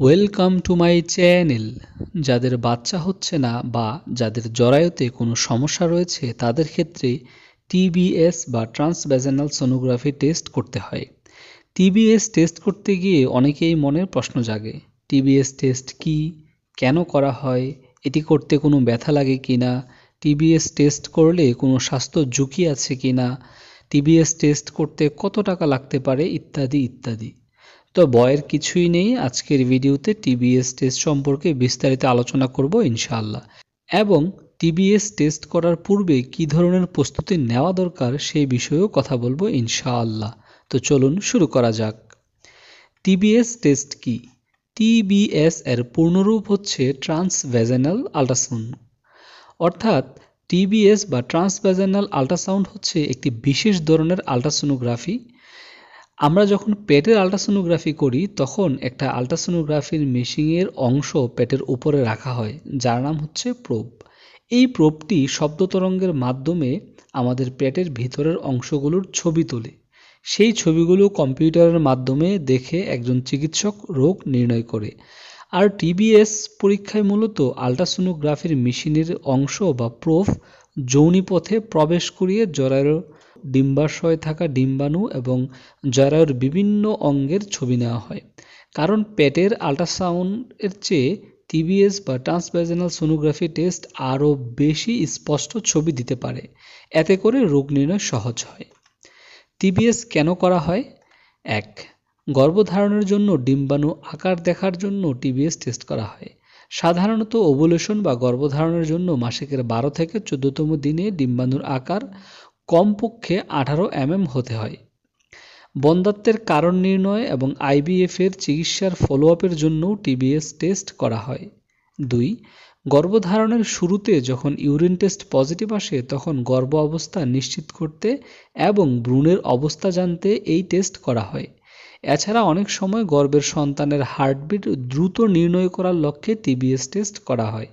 Welcome to my channel যাদের বাচ্চা হচ্ছে না বা যাদের জরায়ুতে কোনো সমস্যা রয়েছে, তাদের ক্ষেত্রে টিবিএস বা ট্রান্সভ্যাজানাল সোনোগ্রাফি টেস্ট করতে হয়। টিবিএস টেস্ট করতে গিয়ে অনেকেই মনের প্রশ্ন জাগে টিবিএস টেস্ট কি? কেন করা হয়? এটি করতে কোনো ব্যথা লাগে কি না টিবিএস টেস্ট করলে কোনো স্বাস্থ্য ঝুঁকি আছে কি না টিবিএস টেস্ট করতে কত টাকা লাগতে পারে? ইত্যাদি ইত্যাদি। তো বয়ের কিছুই নেই। আজকের ভিডিওতে টিবিএস টেস্ট সম্পর্কে বিস্তারিত আলোচনা করব ইনশাআল্লাহ। এবং টিবিএস টেস্ট করার পূর্বে কি ধরনের প্রস্তুতি নেওয়া দরকার সেই বিষয়েও কথা বলব ইনশাআল্লাহ। তো চলুন শুরু করা যাক। টিবিএস টেস্ট কি? টিবিএস এর পূর্ণরূপ হচ্ছে ট্রান্সভেজেনাল আল্ট্রাসাউন্ড। অর্থাৎ টিবিএস বা ট্রান্সভেজেনাল আল্ট্রাসাউন্ড হচ্ছে একটি বিশেষ ধরনের আল্ট্রাসোনোগ্রাফি আমরা যখন পেটের আল্ট্রাসোনোগ্রাফি করি, তখন একটা আল্ট্রাসোনোগ্রাফির মেশিনের অংশ পেটের উপরে রাখা হয়, যার নাম হচ্ছে প্রোব। এই প্রোবটি শব্দ তরঙ্গের মাধ্যমে আমাদের পেটের ভিতরের অংশগুলোর ছবি তোলে। সেই ছবিগুলো কম্পিউটারের মাধ্যমে দেখে একজন চিকিৎসক রোগ নির্ণয় করে। আর টিবিএস পরীক্ষায় মূলত আল্ট্রাসোনোগ্রাফির মেশিনের অংশ বা প্রোফ যৌনিপথে প্রবেশ করিয়ে জরায়ুর ডিম্বাশয়ে থাকা ডিম্বাণু এবং জরায়ুর বিভিন্ন অঙ্গের ছবি নেওয়া হয়। কারণ পেটের আল্ট্রাসাউন্ডের চেয়ে টিবিএস বা ট্রান্সভ্যাজানাল সোনোগ্রাফি টেস্ট আরও বেশি স্পষ্ট ছবি দিতে পারে। এতে করে রোগ নির্ণয় সহজ হয়। টিবিএস কেন করা হয়? এক, গর্ভধারণের জন্য ডিম্বাণু আকার দেখার জন্য টিবিএস টেস্ট করা হয়। সাধারণত ওভুলেশন বা গর্ভধারণের জন্য মাসিকের বারো থেকে চোদ্দতম দিনে ডিম্বাণুর আকার কমপক্ষে আঠারো এমএম হতে হয়। বন্ধাত্বের কারণ নির্ণয় এবং আইবিএফের চিকিৎসার ফলো আপের জন্যও টিবিএস টেস্ট করা হয়। দুই, গর্ভধারণের শুরুতে যখন ইউরিন টেস্ট পজিটিভ আসে, তখন গর্ভ অবস্থা নিশ্চিত করতে এবং ভ্রূণের অবস্থা জানতে এই টেস্ট করা হয়। এছাড়া অনেক সময় গর্ভের সন্তানের হার্টবিট দ্রুত নির্ণয় করার লক্ষ্যে টিবিএস টেস্ট করা হয়।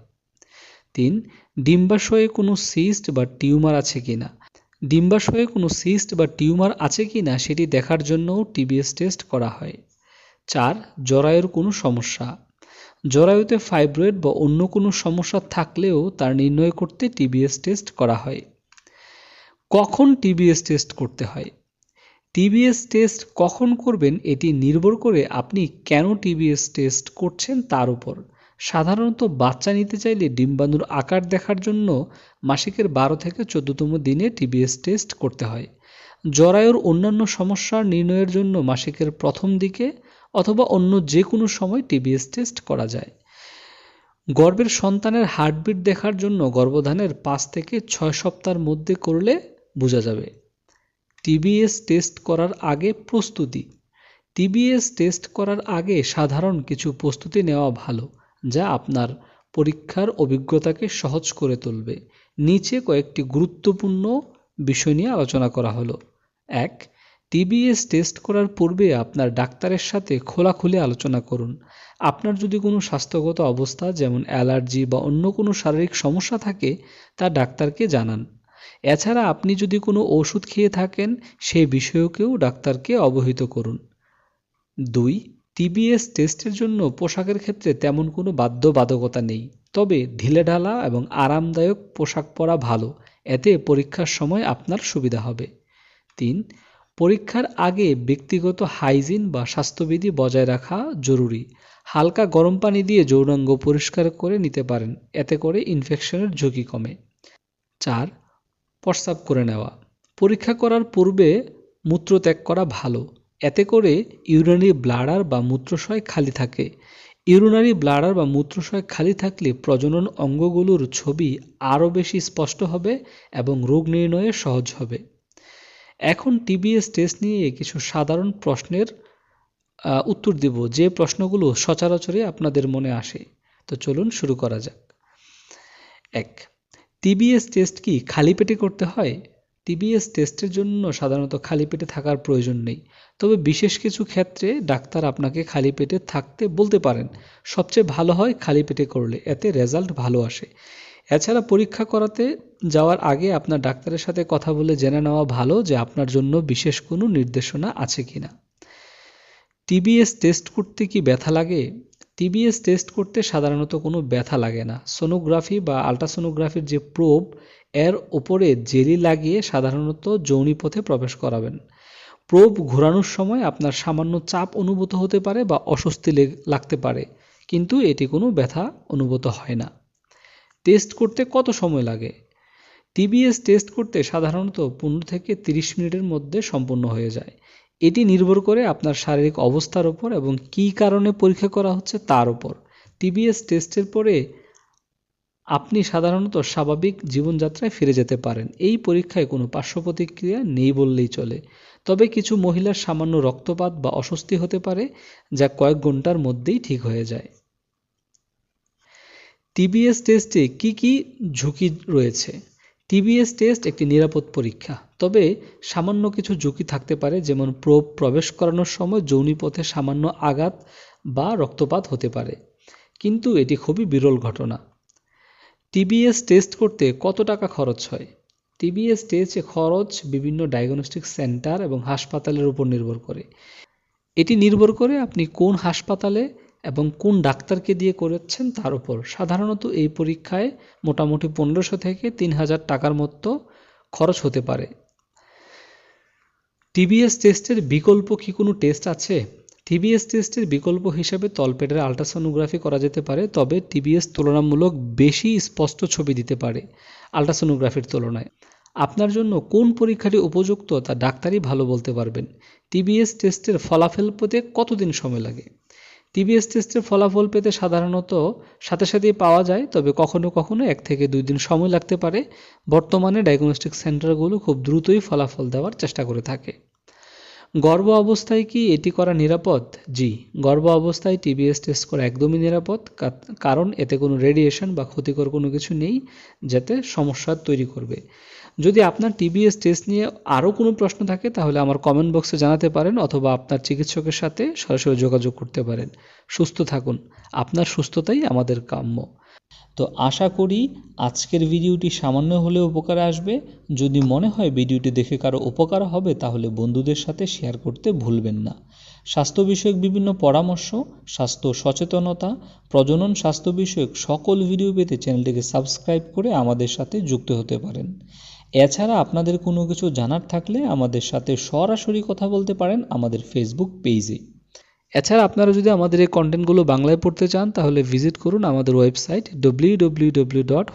তিন, ডিম্বাশয়ে কোনো সিস্ট বা টিউমার আছে কিনা? ডিম্বাশয়ে কোনো সিস্ট বা টিউমার আছে কি না সেটি দেখার জন্যও টিবিএস টেস্ট করা হয়। চার, জরায়ুর কোনো সমস্যা। জরায়ুতে ফাইব্রয়েড বা অন্য কোনো সমস্যা থাকলেও তার নির্ণয় করতে টিবিএস টেস্ট করা হয়। কখন টিবিএস টেস্ট করতে হয়? টিবিএস টেস্ট কখন করবেন এটি নির্ভর করে আপনি কেন টিবিএস টেস্ট করছেন তার উপর। সাধারণত বাচ্চা নিতে চাইলে ডিম্বাণুর আকার দেখার জন্য মাসিকের বারো থেকে চোদ্দতম দিনে টিবিএস টেস্ট করতে হয়। জরায়ুর অন্যান্য সমস্যার নির্ণয়ের জন্য মাসিকের প্রথম দিকে অথবা অন্য যে কোনো সময় টিবিএস টেস্ট করা যায়। গর্ভের সন্তানের হার্টবিট দেখার জন্য গর্ভধানের পাঁচ থেকে ছয় সপ্তাহের মধ্যে করলে বোঝা যাবে। টিবিএস টেস্ট করার আগে প্রস্তুতি। টিবিএস টেস্ট করার আগে সাধারণ কিছু প্রস্তুতি নেওয়া ভালো। যা আপনার পরীক্ষার অভিজ্ঞতাকে সহজ করে তুলবে। নিচে কয়েকটি গুরুত্বপূর্ণ বিষয় নিয়ে আলোচনা করা হলো। এক টিবিএস টেস্ট করার পূর্বে আপনার ডাক্তারের সাথে খোলাখুলি আলোচনা করুন। আপনার যদি কোনো স্বাস্থ্যগত অবস্থা যেমন অ্যালার্জি বা অন্য কোনো শারীরিক সমস্যা থাকে, তা ডাক্তারকে জানান। এছাড়া আপনি যদি কোনো ওষুধ খেয়ে থাকেন, সে বিষয়কেও ডাক্তারকে অবহিত করুন। দুই টিবিএস টেস্টের জন্য পোশাকের ক্ষেত্রে তেমন কোনো বাধ্যবাধকতা নেই। তবে ঢিলেঢালা এবং আরামদায়ক পোশাক পরা ভালো। এতে পরীক্ষার সময় আপনার সুবিধা হবে। তিন, পরীক্ষার আগে ব্যক্তিগত হাইজিন বা স্বাস্থ্যবিধি বজায় রাখা জরুরি। হালকা গরম পানি দিয়ে যৌনাঙ্গ পরিষ্কার করে নিতে পারেন। এতে করে ইনফেকশনের ঝুঁকি কমে। চার প্রস্রাব করে নেওয়া। পরীক্ষা করার পূর্বে মূত্র ত্যাগ করা ভালো। এতে করে ইউরিনারি ব্লাডার বা মূত্রশয় খালি থাকে। ইউরিনারি ব্লাডার বা মূত্রশয় খালি থাকলে প্রজনন অঙ্গগুলোর ছবি আরও বেশি স্পষ্ট হবে এবং রোগ নির্ণয়ে সহজ হবে। এখন টিবিএস টেস্ট নিয়ে কিছু সাধারণ প্রশ্নের উত্তর দেব। যে প্রশ্নগুলো সচরাচরে আপনাদের মনে আসে। তো চলুন শুরু করা যাক। এক, টিবিএস টেস্ট কি খালি পেটে করতে হয়? টিবিএস টেস্টের জন্য সাধারণত খালি পেটে থাকার প্রয়োজন নেই। তবে বিশেষ কিছু ক্ষেত্রে ডাক্তার আপনাকে খালি পেটে থাকতে বলতে পারেন। সবচেয়ে ভালো হয় খালি পেটে করলে, এতে রেজাল্ট ভালো আসে। এছাড়া পরীক্ষা করাতে যাওয়ার আগে আপনার ডাক্তারের সাথে কথা বলে জেনে নেওয়া ভালো যে আপনার জন্য বিশেষ কোনো নির্দেশনা আছে কিনা। টিবিএস টেস্ট করতে কি ব্যথা লাগে? টিবিএস টেস্ট করতে সাধারণত কোনো ব্যথা লাগে না। সোনোগ্রাফি বা আল্ট্রাসোনোগ্রাফির যে প্রোব এর ওপরে জেলি লাগিয়ে সাধারণত যৌনিপথে প্রবেশ করাবেন। প্রোব ঘোরানোর সময় আপনার সামান্য চাপ অনুভূত হতে পারে বা অস্বস্তি লাগতে পারে, কিন্তু এটি কোনো ব্যথা অনুভূত হয় না। টেস্ট করতে কত সময় লাগে? টিবিএস টেস্ট করতে সাধারণত পনেরো থেকে তিরিশ মিনিটের মধ্যে সম্পন্ন হয়ে যায়। এটি নির্ভর করে আপনার শারীরিক অবস্থার উপর এবং কী কারণে পরীক্ষা করা হচ্ছে তার উপর। টিবিএস টেস্টের পরে আপনি সাধারণত স্বাভাবিক জীবনযাত্রায় ফিরে যেতে পারেন। এই পরীক্ষায় কোনো পার্শ্ব প্রতিক্রিয়া নেই বললেই চলে। তবে কিছু মহিলার সামান্য রক্তপাত বা অস্বস্তি হতে পারে, যা কয়েক ঘণ্টার মধ্যেই ঠিক হয়ে যায়। টিবিএস টেস্টে কি কি ঝুঁকি রয়েছে? টিবিএস টেস্ট একটি নিরাপদ পরীক্ষা, তবে সামান্য কিছু ঝুঁকি থাকতে পারে, যেমন প্রোব প্রবেশ করানোর সময় যৌনিপথে সামান্য আঘাত বা রক্তপাত হতে পারে। কিন্তু এটি খুবই বিরল ঘটনা। টিবিএস টেস্ট করতে কত টাকা খরচ হয়? টিবিএস টেস্টে খরচ বিভিন্ন ডায়াগনস্টিক সেন্টার এবং হাসপাতালের উপর নির্ভর করে। এটি নির্ভর করে আপনি কোন হাসপাতালে এবং কোন ডাক্তারকে দিয়ে করেছেন তার উপর। সাধারণত এই পরীক্ষায় মোটামুটি পনেরোশো থেকে তিন হাজার টাকার মতো খরচ হতে পারে। টিবিএস টেস্টের বিকল্প কি কোনো টেস্ট আছে? টিবিএস টেস্টের বিকল্প হিসেবে তলপেটের আল্ট্রাসোনোগ্রাফি করা যেতে পারে, তবে টিবিএস তুলনামূলক বেশি স্পষ্ট ছবি দিতে পারে আল্ট্রাসোনোগ্রাফির তুলনায়। আপনার জন্য কোন পরীক্ষাটি উপযুক্ত তা ডাক্তারই ভালো বলতে পারবেন। টিবিএস টেস্টের ফলাফল পেতে কতদিন সময় লাগে? টিবিএস টেস্টের ফলাফল পেতে সাধারণত সাথে সাথেই পাওয়া যায়, তবে কখনো কখনো এক থেকে দুই দিন সময় লাগতে পারে। বর্তমানে ডায়াগনস্টিক সেন্টারগুলো খুব দ্রুতই ফলাফল দেওয়ার চেষ্টা করে থাকে। গর্ভ অবস্থায় কি এটি করা নিরাপদ? জি গর্ভ অবস্থায় টিবিএস টেস্ট করা একদমই নিরাপদ কারণ এতে কোনো রেডিয়েশন বা ক্ষতিকর কোনো কিছু নেই যাতে সমস্যা তৈরি করবে। যদি আপনার টিবিএস টেস্ট নিয়ে আরও কোনো প্রশ্ন থাকে, তাহলে আমার কমেন্ট বক্সে জানাতে পারেন অথবা আপনার চিকিৎসকের সাথে সরাসরি যোগাযোগ করতে পারেন। সুস্থ থাকুন। আপনার সুস্থতাই আমাদের কাম্য। তো আশা করি আজকের ভিডিওটি সামান্য হলেও উপকার আসবে। যদি মনে হয় ভিডিওটি দেখে কারও উপকার হবে, তাহলে বন্ধুদের সাথে শেয়ার করতে ভুলবেন না। স্বাস্থ্য বিষয়ক বিভিন্ন পরামর্শ, স্বাস্থ্য সচেতনতা, প্রজনন স্বাস্থ্য বিষয়ক সকল ভিডিও পেতে চ্যানেলটিকে সাবস্ক্রাইব করে আমাদের সাথে যুক্ত হতে পারেন। এছাড়া আপনাদের কোনো কিছু জানার থাকলে আমাদের সাথে সরাসরি কথা বলতে পারেন আমাদের ফেসবুক পেজে এছাড়া আপনারা যদি আমাদের এই কন্টেন্টগুলো বাংলায় পড়তে চান, তাহলে ভিজিট করুন আমাদের website W dot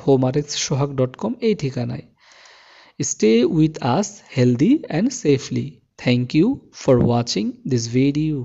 Sohag dot com এই ঠিকানায়। Stay with us healthy and safely thank you for watching this video